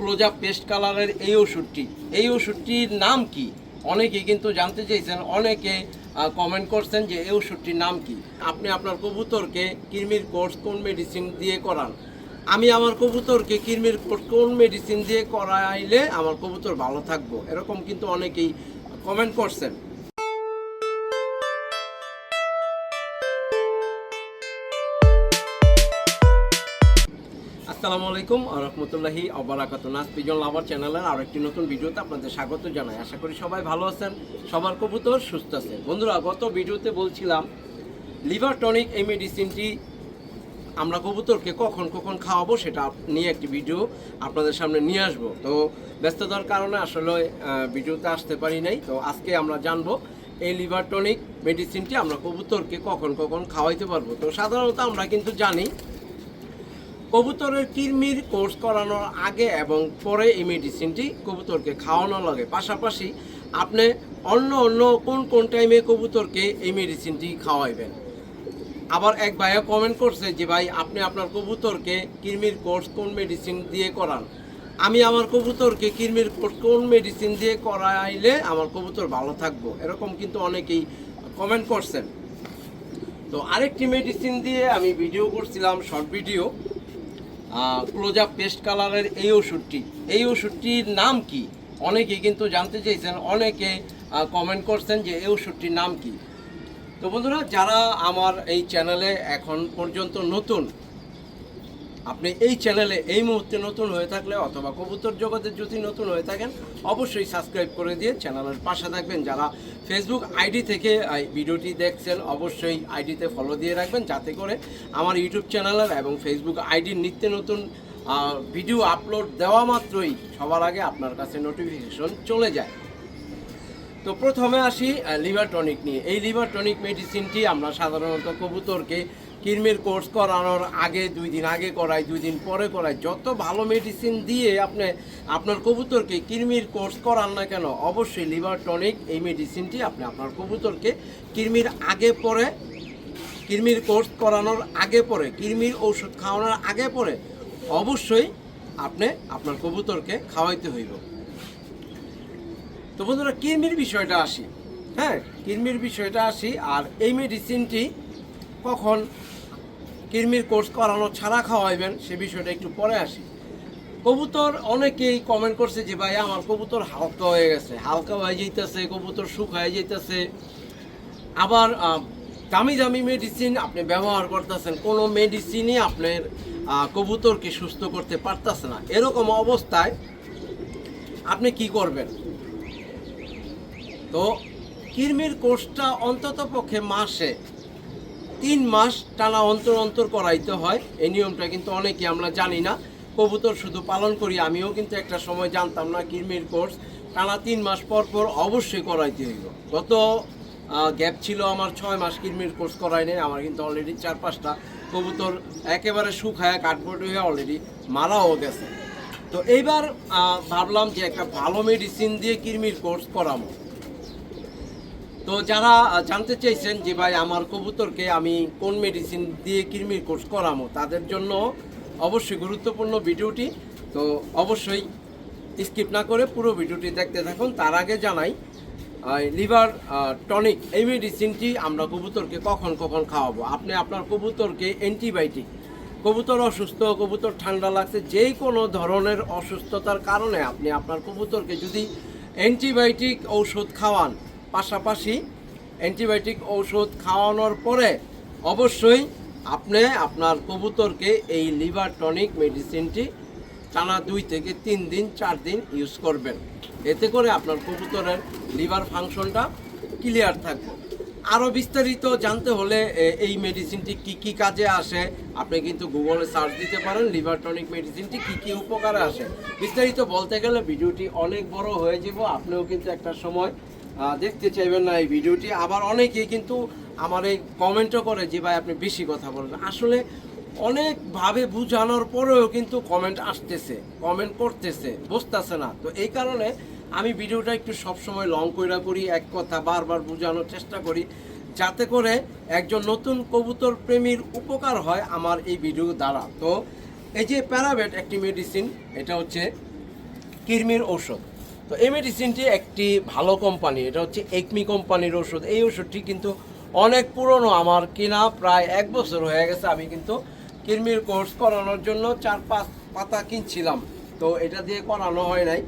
Close paste কালারের এই ওষুধটি। এই ওষুধটির নাম কি? অনেকেই কিন্তু জানতে চেয়েছেন, অনেকে কমেন্ট করছেন যে এই ওষুধটির নাম কি। আপনি আপনার কবুতরকে কৃমির কোর্স কোন মেডিসিন দিয়ে করান? আমি আমার কবুতরকে কৃমির কোর্স কোন মেডিসিন দিয়ে করাইলে আমার কবুতর ভালো থাকব? এরকম কিন্তু অনেকেই কমেন্ট করছেন। আসসালামু আলাইকুম রহমতুল্লাহি অবরাকাত নাস পিজন লাভার চ্যানেলের আর একটি নতুন ভিডিওতে আপনাদের স্বাগত জানাই। আশা করি সবাই ভালো আছেন, সবার কবুতর সুস্থ আছে। বন্ধুরা, গত ভিডিওতে বলছিলাম, লিভার টনিক এই মেডিসিনটি আমরা কবুতরকে কখন কখন খাওয়াবো সেটা নিয়ে একটি ভিডিও আপনাদের সামনে নিয়ে আসব। তো ব্যস্ততার কারণে আসলে ভিডিওতে আসতে পারি নাই। তো আজকে আমরা জানব, এই লিভার টনিক মেডিসিনটি আমরা কবুতরকে কখন কখন খাওয়াইতে পারব। তো সাধারণত আমরা কিন্তু জানি কবুতরের কৃমির কোর্স করানোর আগে এবং পরে এই মেডিসিনটি কবুতরকে খাওয়ানো লাগে। পাশাপাশি আপনি অন্য অন্য কোন কোন টাইমে কবুতরকে এই মেডিসিনটি খাওয়াইবেন। আবার এক ভাইয়া কমেন্ট করছে যে, ভাই, আপনি আপনার কবুতরকে কৃমির কোর্স কোন মেডিসিন দিয়ে করান? আমি আমার কবুতরকে কৃমির কোর্স কোন মেডিসিন দিয়ে করাইলে আমার কবুতর ভালো থাকব? এরকম কিন্তু অনেকেই কমেন্ট করছেন। তো আরেকটি মেডিসিন দিয়ে আমি ভিডিও করছিলাম শর্ট ভিডিও ক্লোজ পেস্ট কালারের এই ওষুধটি। এই ওষুধটির নাম কি? অনেকে কিন্তু জানতে চেয়েছেন অনেকে কমেন্ট করছেন যে এই ওষুধটির নাম কি। তো বন্ধুরা, যারা আমার এই চ্যানেলে এখন পর্যন্ত নতুন আপনি এই চ্যানেলে এই মুহূর্তে নতুন হয়ে থাকলে অথবা কবুতর জগতে যদি নতুন হয়ে থাকেন, অবশ্যই সাবস্ক্রাইব করে দিয়ে চ্যানেলের পাশে থাকবেন। যারা ফেসবুক আইডি থেকে ভিডিওটি দেখছেন, অবশ্যই আইডিতে ফলো দিয়ে রাখবেন। যাতে করে আমার ইউটিউব চ্যানেলের এবং ফেসবুক আইডির নিত্য নতুন ভিডিও আপলোড দেওয়া মাত্রই সবার আগে আপনার কাছে নোটিফিকেশন চলে যায়। তো প্রথমে আসি লিভার টনিক নিয়ে। এই লিভার টনিক মেডিসিনটি আমরা সাধারণত কবুতরকে কৃমির কোর্স করানোর আগে, দুই দিন আগে করাই, দুই দিন পরে করাই। যত ভালো মেডিসিন দিয়ে আপনি, আপনার কবুতরকে কৃমির কোর্স করান না কেন, অবশ্যই লিভার টনিক এই মেডিসিনটি আপনি আপনার কবুতরকে কৃমির আগে পরে কৃমির কোর্স করানোর আগে পরে কৃমির ঔষধ খাওয়ানোর আগে পরে অবশ্যই আপনি আপনার কবুতরকে খাওয়াইতে হইব। তো বন্ধুরা কৃমির বিষয়টা আসি। হ্যাঁ কৃমির বিষয়টা আসি আর এই মেডিসিনটি কখন কৃমির কোর্স করানো ছাড়া খাওয়াইবেন, সে বিষয়টা একটু পরে আসি। কবুতর অনেকেই কমেন্ট করছে যে, ভাই, আমার কবুতর হালকা হয়ে গেছে, হালকা হয়ে যাইতেছে, কবুতর শুকায় যাইতেছে। আবার দামি দামি মেডিসিন আপনি ব্যবহার করতেছেন, কোনো মেডিসিনই আপনার কবুতরকে সুস্থ করতে পারতেছে না। এরকম অবস্থায় আপনি কি করবেন? তো, কৃমির কোর্সটা অন্তত পক্ষে মাসে তিন মাস টানা অন্তর অন্তর করাইতে হয়। এই নিয়মটা কিন্তু অনেকে আমরা জানি না। কবুতর শুধু পালন করি, আমিও কিন্তু একটা সময় জানতাম না কৃমির কোর্স। টানা তিন মাস পর পর অবশ্যই করাইতে হইব। গত গ্যাপ ছিল আমার ছয় মাস কৃমির কোর্স করাই নেই, আমার কিন্তু অলরেডি চার পাঁচটা কবুতর একেবারে শুকায় কাঠপট হয়ে অলরেডি মারাও গেছে। তো এইবার ভাবলাম যে একটা ভালো মেডিসিন দিয়ে কৃমির কোর্স করাবো। তো যারা জানতে চাইছেন যে ভাই আমার কবুতরকে আমি কোন মেডিসিন দিয়ে কৃমির কোর্স করামো তাদের জন্য অবশ্যই গুরুত্বপূর্ণ ভিডিওটি। তো অবশ্যই স্কিপ না করে পুরো ভিডিওটি দেখতে থাকুন। তার আগে জানাই লিভার টনিক, এই মেডিসিনটি আমরা কবুতরকে কখন কখন খাওয়াবো? আপনি আপনার কবুতরকে অ্যান্টিবায়োটিক কবুতর অসুস্থ, কবুতর ঠান্ডা লাগছে যে কোনো ধরনের অসুস্থতার কারণে আপনি আপনার কবুতরকে যদি অ্যান্টিবায়োটিক ঔষধ খাওয়ান পাশাপাশি অ্যান্টিবায়োটিক ঔষধ খাওয়ানোর পরে অবশ্যই আপনি আপনার কবুতরকে এই লিভার টনিক মেডিসিনটি টানা দুই থেকে তিন দিন, চার দিন ইউজ করবেন। এতে করে আপনার কবুতরের লিভার ফাংশনটা ক্লিয়ার থাকবে। আরও বিস্তারিত জানতে হলে এই মেডিসিনটি কি কি কাজে আসে, আপনি কিন্তু গুগলে সার্চ দিতে পারেন, লিভার টনিক মেডিসিনটি কি কি উপকারে আসে। বিস্তারিত বলতে গেলে, ভিডিওটি অনেক বড় হয়ে যাব, আপনিও কিন্তু একটা সময় দেখতে চাইবেন না এই ভিডিওটি। আবার অনেকেই কিন্তু আমার এই কমেন্টও করে যে, ভাই, আপনি বেশি কথা বলেন। আসলে অনেকভাবে বুঝানোর পরেও কিন্তু কমেন্ট আসতেছে, কমেন্ট করতেছে বুঝতেছে না। তো এই কারণে আমি ভিডিওটা একটু সবসময় লং কইরা করি, এক কথা বারবার বোঝানোর চেষ্টা করি, যাতে করে একজন নতুন কবুতর প্রেমীর উপকার হয় আমার এই ভিডিও দ্বারা। তো এই যে প্যারাবেট একটি মেডিসিন এটা হচ্ছে কিরমির ওষুধ তো এই মেডিসিনটি একটি ভালো কোম্পানি এটা হচ্ছে একমি কোম্পানির ওষুধ। এই ওষুধটি কিন্তু অনেক পুরনো আমার, কিনা প্রায় এক বছর হয়ে গেছে। আমি কিন্তু কিরমির কোর্স করানোর জন্য চার পাঁচ পাতা কিনছিলাম। তো এটা দিয়ে করানো হয় নাই।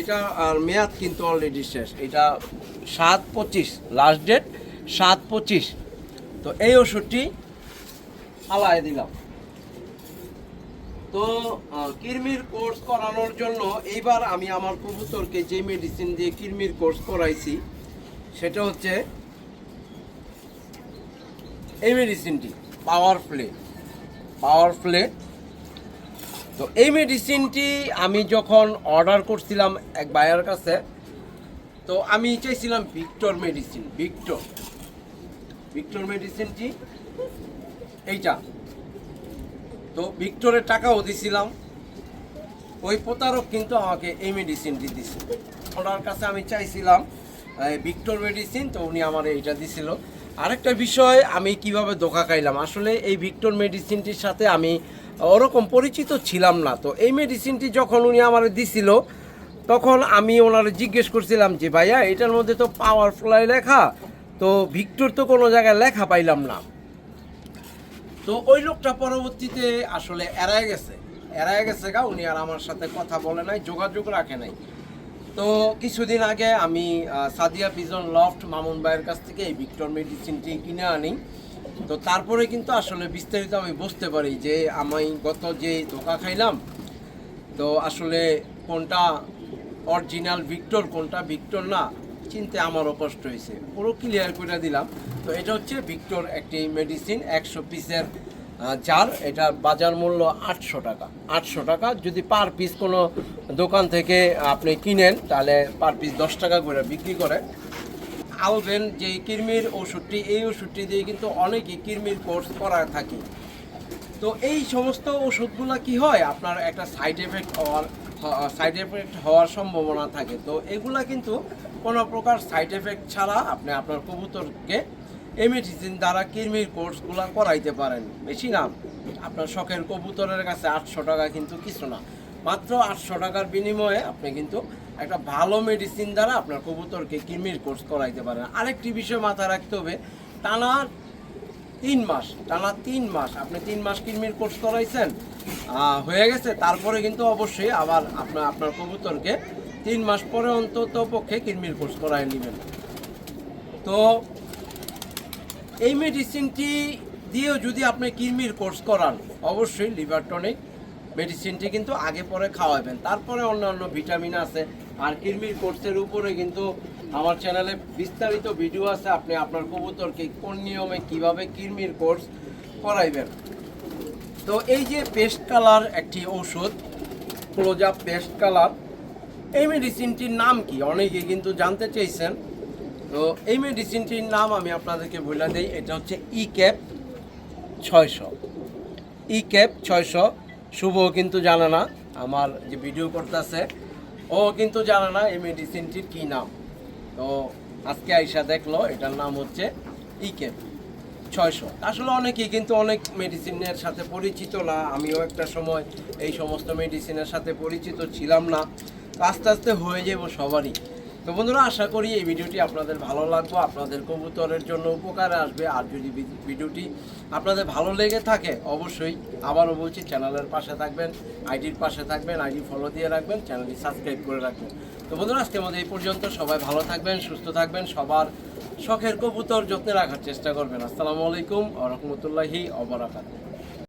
এটা আর মেয়াদ কিন্তু অলরেডি শেষ। এটা সাত পঁচিশ লাস্ট ডেট সাত পঁচিশ। তো এই ওষুধটি আলায় দিলাম। তো আহ, কিরমির কোর্স করানোর জন্য এইবার আমি আমার কবুতরকে যে মেডিসিন দিয়ে কিরমির কোর্স করাইছি সেটা হচ্ছে এই মেডিসিনটি পাওয়ার প্লে পাওয়ার প্লে তো এই মেডিসিনটি আমি যখন অর্ডার করছিলাম এক বায়ার কাছে তো আমি চাইছিলাম ভিক্টর মেডিসিন ভিক্টর ভিক্টর মেডিসিনটি এইটা। তো ভিক্টরের টাকাও দিছিলাম। ওই প্রতারক কিন্তু আমাকে এই মেডিসিনটি দিছে। ওনার কাছে আমি চাইছিলাম ভিক্টর মেডিসিন তো উনি আমার এইটা দিছিল। আরেকটা বিষয়, আমি কীভাবে ধোকা খাইলাম? আসলে এই ভিক্টর মেডিসিনটির সাথে আমি ওরকম পরিচিত ছিলাম না। তো এই মেডিসিনটি যখন উনি আমার দিছিল, তখন আমি ওনারে জিজ্ঞেস করছিলাম যে, ভাইয়া, এটার মধ্যে তো পাওয়ার ফ্লাই লেখা, তো ভিক্টর তো কোনো জায়গায় লেখা পাইলাম না। তো ওই লোকটা পরবর্তীতে আসলে এড়ায় গেছে। এড়ায় গেছে গা, উনি আর আমার সাথে কথা বলে নাই, যোগাযোগ রাখে নাই। তো কিছুদিন আগে আমি সাদিয়া পিজন লফট মামুন ভাইয়ের কাছ থেকে এই ভিক্টর মেডিসিনটি কিনে আনি। তো তারপরে কিন্তু আসলে বিস্তারিত আমি বুঝতে পারি যে আমি গত যে ধোকা খাইলাম, তো আসলে কোনটা অরিজিনাল ভিক্টর, কোনটা ভিক্টর না, চিনতে আমারও কষ্ট হয়েছে। পুরো ক্লিয়ার করে দিলাম। তো এটা হচ্ছে ভিক্টর একটি মেডিসিন একশো পিসের জার এটা বাজার মূল্য আটশো টাকা। আটশো টাকা, যদি পার পিস কোনো দোকান থেকে আপনি কিনেন, তাহলে পার পিস দশ টাকা করে বিক্রি করে। আলবেন যে কিরমির ওষুধটি, এই ওষুধটি দিয়ে কিন্তু অনেকেই কিরমির কোর্স করা থাকে। তো এই সমস্ত ওষুধগুলো কি হয়? আপনার একটা সাইড এফেক্ট হওয়ার সাইড এফেক্ট হওয়ার সম্ভাবনা থাকে। তো এগুলা কিন্তু কোনো প্রকার সাইড এফেক্ট ছাড়া আপনি আপনার কবুতরকে এই মেডিসিন দ্বারা কিরমির কোর্সগুলো করাইতে পারেন। বেশি না। আপনার শখের কবুতরের কাছে আটশো টাকা কিন্তু কিছু না। মাত্র আটশো টাকার বিনিময়ে আপনি কিন্তু একটা ভালো মেডিসিন দ্বারা আপনার কবুতরকে কৃমির কোর্স করাইতে পারেন। আরেকটি বিষয় মাথায় রাখতে হবে, টানা তিন মাস, টানা তিন মাস। আপনি তিন মাস কিরমির কোর্স করাইছেন হয়ে গেছে। তারপরে কিন্তু অবশ্যই আবার আপনার আপনার কবুতরকে তিন মাস পরে অন্তত পক্ষে কিরমির কোর্স করাই নেবেন। তো এই মেডিসিনটি দিয়েও যদি আপনি কিরমির কোর্স করান, অবশ্যই লিভার টনিক মেডিসিনটি কিন্তু আগে পরে খাওয়াবেন। তারপরে অন্যান্য ভিটামিন আছে। আর কিরমির কোর্সের উপরে কিন্তু আমার চ্যানেলে বিস্তারিত ভিডিও আছে। আপনি আপনার কবুতরকে কোন নিয়মে কীভাবে কিরমির কোর্স করাইবেন। তো এই যে পেস্ট কালার একটি ওষুধ ক্লোজা পেস্ট কালার এই মেডিসিনটির নাম কি? অনেকে কিন্তু জানতে চাইছেন। তো এই মেডিসিনটির নাম আমি আপনাদেরকে বলে দিই, এটা হচ্ছে ই ক্যাপ ছয়শো। ই ক্যাপ ছয়শো, শুভ কিন্তু জানে না, আমার যে ভিডিও করতেছে, ও কিন্তু জানে না এই মেডিসিনটির কী নাম। তো আজকে আইসা দেখল, এটার নাম হচ্ছে ই ক্যাপ ছয়শো। আসলে অনেকেই কিন্তু অনেক মেডিসিনের সাথে পরিচিত না, আমিও একটা সময় এই সমস্ত মেডিসিনের সাথে পরিচিত ছিলাম না। আস্তে আস্তে হয়ে যাব সবারই। তো বন্ধুরা, আশা করি এই ভিডিওটি আপনাদের ভালো লাগবে, আপনাদের কবুতরের জন্য উপকারে আসবে। আর যদি ভিডিওটি আপনাদের ভালো লেগে থাকে, অবশ্যই আবারও বলছি, চ্যানেলের পাশে থাকবেন, আইডির পাশে থাকবেন, আইডি ফলো দিয়ে রাখবেন, চ্যানেলটি সাবস্ক্রাইব করে রাখবেন। তো বন্ধুরা, আজকের মধ্যে এই পর্যন্ত। সবাই ভালো থাকবেন, সুস্থ থাকবেন, সবার শখের কবুতর যত্নে রাখার চেষ্টা করবেন। আসসালামু আলাইকুম আ রহমতুল্লাহি অবরাকাত